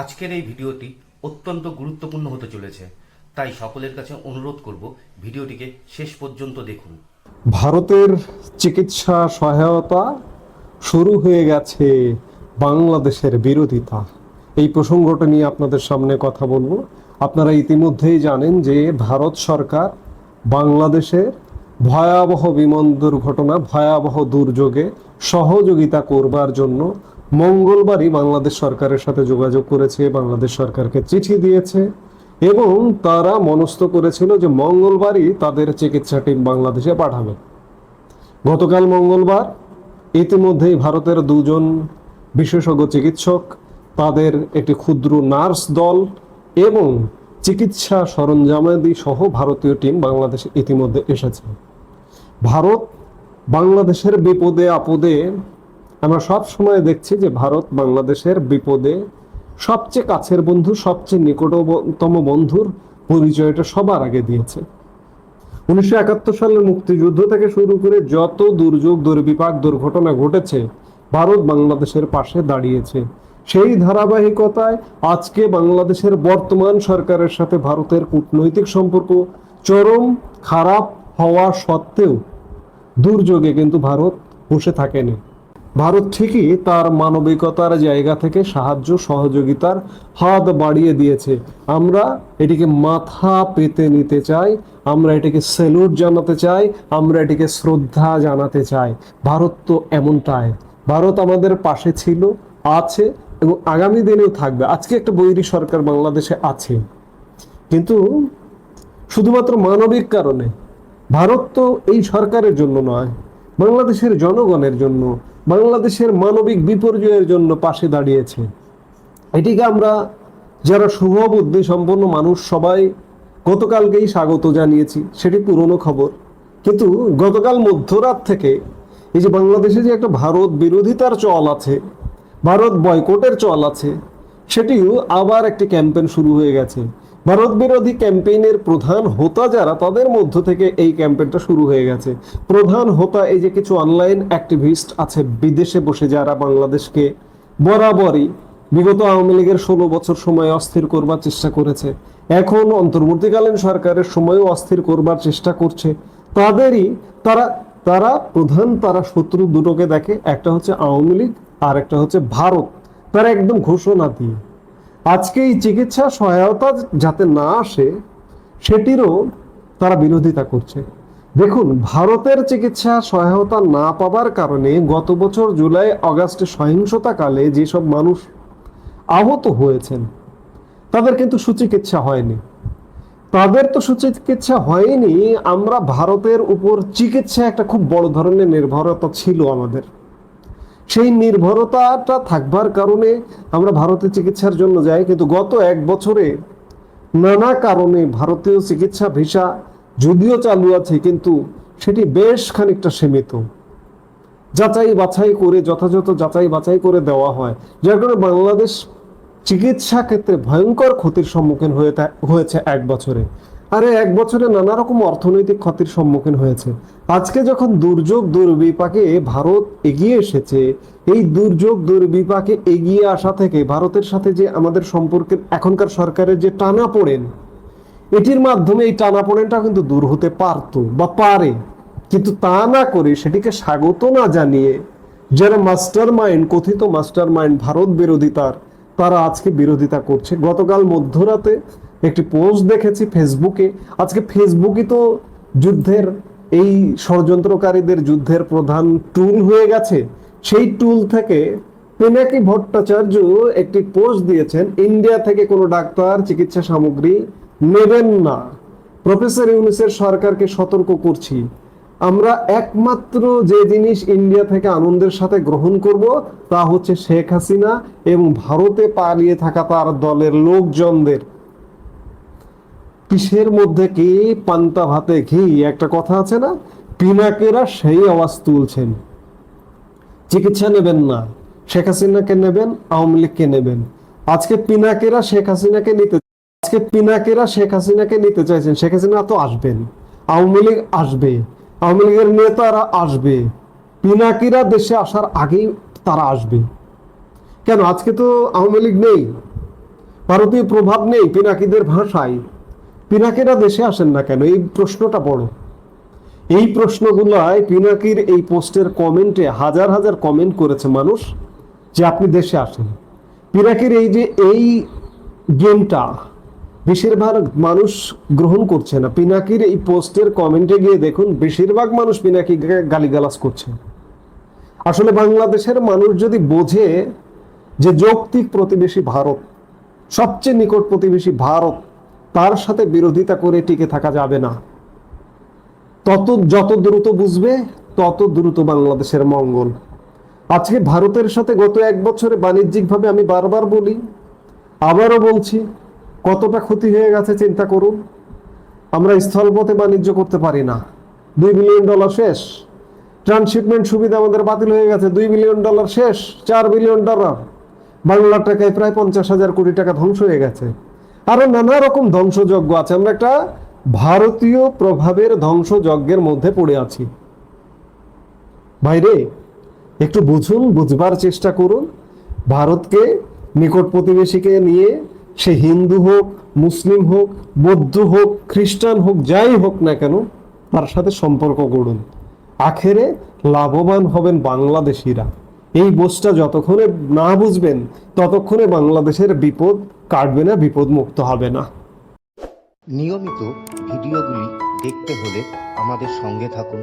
আজকের এই ভিডিওটি অত্যন্ত গুরুত্বপূর্ণ হতে চলেছে, তাই সকলের কাছে অনুরোধ করব ভিডিওটিকে শেষ পর্যন্ত দেখুন। ভারতের চিকিৎসা সহায়তা শুরু হয়ে গেছে বাংলাদেশের বিরোধিতা। এই প্রসঙ্গটা নিয়ে আপনাদের সামনে কথা বলব। আপনারা ইতিমধ্যেই জানেন যে ভারত সরকার বাংলাদেশের ভয়াবহ বিমান দুর্ঘটনা, ভয়াবহ দুর্যোগে সহযোগিতা করবার জন্য মঙ্গলবারই বাংলাদেশ সরকারের সাথে যোগাযোগ করেছে, বাংলাদেশ সরকারকে চিঠি দিয়েছে এবং তারা মনস্থ করেছিল যে মঙ্গলবারই তাদের চিকিৎসা টিম বাংলাদেশে পাঠাবে। গতকাল মঙ্গলবার ইতিমধ্যেই ভারতের দুজন বিশেষজ্ঞ চিকিৎসক, তাদের একটি ক্ষুদ্র নার্স দল এবং চিকিৎসা সরঞ্জামাদি সহ ভারতীয় টিম বাংলাদেশে ইতিমধ্যে এসেছে। ভারত বাংলাদেশের বিপদে আপদে আমরা সব সময় দেখছি যে ভারত বাংলাদেশের বিপদে সবচেয়ে কাছের বন্ধু, সবচেয়ে নিকটতম বন্ধুর পরিচয়টা সবার আগে দিয়েছে। উনিশশো একাত্তর সালের মুক্তিযুদ্ধ থেকে শুরু করে যত দুর্যোগ, দুর্বিপাক, দুর্ঘটনা ঘটেছে, ভারত বাংলাদেশের পাশে দাঁড়িয়েছে। সেই ধারাবাহিকতায় আজকে বাংলাদেশের বর্তমান সরকারের সাথে ভারতের কূটনৈতিক সম্পর্ক চরম খারাপ হওয়া সত্ত্বেও দুর্যোগে কিন্তু ভারত বসে থাকেনি। ভারত ঠিকই তার মানবিকতার জায়গা থেকে সাহায্য, সহযোগিতার হাত বাড়িয়ে দিয়েছে। আমরা এটিকে মাথা পেতে নিতে চাই, আমরা এটিকে স্যালুট জানাতে চাই, আমরা এটিকে শ্রদ্ধা জানাতে চাই। ভারত তো এমনটাই। ভারত আমাদের পাশে ছিল, আছে এবং আগামী দিনেও থাকবে। আজকে একটা বৈরী সরকার বাংলাদেশে আছে। কিন্তু শুধুমাত্র মানবিক কারণে। ভারত তো এই সরকারের জন্য নয়। বাংলাদেশের জনগণের জন্য, বাংলাদেশের মানবিক বিপর্যয়ের জন্য পাশে দাঁড়িয়েছে। এটিকে আমরা যারা শুভবুদ্ধি সম্পন্ন মানুষ সবাই গতকালকেই স্বাগত জানিয়েছি, সেটি পুরনো খবর। কিন্তু গতকাল মধ্যরাত থেকে এই যে বাংলাদেশে যে একটা ভারত বিরোধিতার চল আছে, ভারত বয়কটের চল আছে সেটিও আবার একটি ক্যাম্পেইন শুরু হয়ে গেছে। ভারত বিরোধী ক্যাম্পেইনের প্রধান হোতা যারা, তাদের মধ্য থেকে এই ক্যাম্পেইনটা শুরু হয়ে গেছে। প্রধান হোতা এই যে কিছু অনলাইন অ্যাক্টিভিস্ট আছে বিদেশে বসে যারা বাংলাদেশকে বরাবরই বিগত আওয়ামী লীগের ষোলো বছর সময় অস্থির করবার চেষ্টা করেছে। এখন অন্তর্বর্তীকালীন সরকারের সময়ও অস্থির করবার চেষ্টা করছে। তাদেরই তারা তারা প্রধান, তারা শত্রু দুটোকে দেখে, একটা হচ্ছে আওয়ামী লীগ আর একটা হচ্ছে ভারত। তারা একদম ঘোষণা দিয়ে আজকে এই চিকিৎসা সহায়তা যাতে না আসে, সেটিরও তারা বিরোধিতা করছে। দেখুন, ভারতের চিকিৎসা সহায়তা না পাবার কারণে গত বছর জুলাই আগস্টে সহিংসতাকালে যেসব মানুষ আহত হয়েছেন, তাদের কিন্তু সুচিকিৎসা হয়নি। তাদের তো সুচিকিৎসা হয়নি, আমরা ভারতের উপর চিকিৎসা একটা খুব বড় ধরনের নির্ভরতা ছিল আমাদের। সেই নির্ভরতাটা থাকবার কারণে আমরা ভারতে চিকিৎসার জন্য যাই, কিন্তু গত এক বছরে নানা কারণে ভারতীয় চিকিৎসা ভিসা যদিও চালু আছে, কিন্তু সেটি বেশ খানিকটা সীমিত। যাচাই বাছাই করে, যথাযথ যাচাই বাছাই করে দেওয়া হয়, যার কারণে বাংলাদেশ চিকিৎসা ক্ষেত্রে ভয়ঙ্কর ক্ষতির সম্মুখীন হয়ে হয়েছে এক বছরে। আরে এক বছরে নানা রকম অর্থনৈতিক ক্ষতির সম্মুখীন হয়েছে। আজকে যখন দুর্যোগ দুর্বিপাকে ভারত এগিয়ে এসেছে, এই দুর্যোগ দুর্বিপাকে এগিয়ে আসা থেকে ভারতের সাথে যে আমাদের সম্পর্কের এখনকার সরকারের যে টানা পড়েন এটির মাধ্যমে এই টানাপোড়েনটা কিন্তু দূর হতে পারতো বা পারে। কিন্তু তা না করে সেটিকে স্বাগত না জানিয়ে যারা মাস্টার মাইন্ড কথিত মাস্টার মাইন্ড ভারত বিরোধিতার তারা আজকে বিরোধিতা করছে। গতকাল মধ্যরাতে একটি পোস্ট দেখেছি ফেসবুকে। আজকে ফেসবুকই তো যুদ্ধের এই ষড়যন্ত্রকারীদের যুদ্ধের প্রধান টুল হয়ে গেছে। সেই টুল থেকে পিনাকি ভট্টাচার্য একটি পোস্ট দিয়েছেন, ইন্ডিয়া থেকে কোনো ডাক্তার চিকিৎসা সামগ্রী নেবেন না। প্রফেসর ইউনুসের সরকারকে সতর্ক করছি। আমরা একমাত্র যে জিনিস ইন্ডিয়া থেকে আনন্দের সাথে গ্রহণ করব, তা হচ্ছে শেখ হাসিনা এবং ভারতে পালিয়ে থাকা তার দলের লোকজনদের। কিসের মধ্যে কি পান্তা, ভাতে, ঘি? একটা কথা আছে না, পিনাকেরা সেই আওয়াজ তুলছেন। চিকিৎসা নেবেন না। শেখ হাসিনাকে নেবেন, আওয়ামী লীগকে নেবেন। আজকে পিনাকেরা শেখ হাসিনাকে নিতে আজকে পিনাকেরা শেখ হাসিনাকে নিতে চাইছেন। শেখ হাসিনা তো আসবেন। আওয়ামী লীগ আসবে। আওয়ামী লীগের নেতারা আসবে। পিনাকিরা দেশে আসার আগেই তারা আসবে। কেন? আজকে তো আওয়ামী লীগ নেই। ভারতীয় প্রভাব নেই পিনাকিদের ভাষায়। পিনাকিরা দেশে আসেন না কেন? এই প্রশ্নটা বড়। এই প্রশ্নগুলোয় পিনাকির এই পোস্টের কমেন্টে হাজার হাজার কমেন্ট করেছে মানুষ যে আপনি দেশে আসেন। পিনাকির এই যে এই গেমটা বেশিরভাগ মানুষ গ্রহণ করছে না। পিনাকির এই পোস্টের কমেন্টে গিয়ে দেখুন, বেশিরভাগ মানুষ পিনাকিকে গালিগালাজ করছে। আসলে বাংলাদেশের মানুষ যদি বোঝে যে যৌক্তিক প্রতিবেশী ভারত, সবচেয়ে নিকট প্রতিবেশী ভারত তার সাথে বিরোধিতা করে টিকে থাকা যাবে না। তত যত দ্রুত বুঝবে, তত দ্রুত বাংলাদেশের মঙ্গল। আজকে ভারতের সাথে গত এক বছরে বাণিজ্যিকভাবে আমি বারবার বলি, আবারও বলছি, কতটা ক্ষতি হয়ে গেছে চিন্তা করুন। আমরা স্থলপথে বাণিজ্য করতে পারি না। দুই বিলিয়ন ডলার শেষ। ট্রান্সশিপমেন্ট সুবিধা আমাদের বাতিল হয়ে গেছে, দুই বিলিয়ন ডলার শেষ, চার বিলিয়ন ডলার। বাংলার টাকায় প্রায় পঞ্চাশ হাজার কোটি টাকা ধ্বংস হয়ে গেছে। আরও নানা রকম ধ্বংসযজ্ঞ আছে। আমরা একটা ভারতীয় প্রভাবের ধ্বংসযজ্ঞের মধ্যে পড়ে আছি। ভাইরে, একটু বুঝুন, বুঝবার চেষ্টা করুন। ভারতকে নিকট প্রতিবেশীকে নিয়ে সে হিন্দু হোক, মুসলিম হোক, বৌদ্ধ হোক, খ্রিস্টান হোক, যাই হোক না কেন, তার সাথে সম্পর্ক গড়ুন। আখেরে লাভবান হবেন বাংলাদেশিরা। এই বোঝটা যতক্ষণে না বুঝবেন, ততক্ষণে বাংলাদেশের বিপদ কাটবে না বিপদ মুক্ত হবে না। নিয়মিত ভিডিওগুলি দেখতে হলে আমাদের সঙ্গে থাকুন।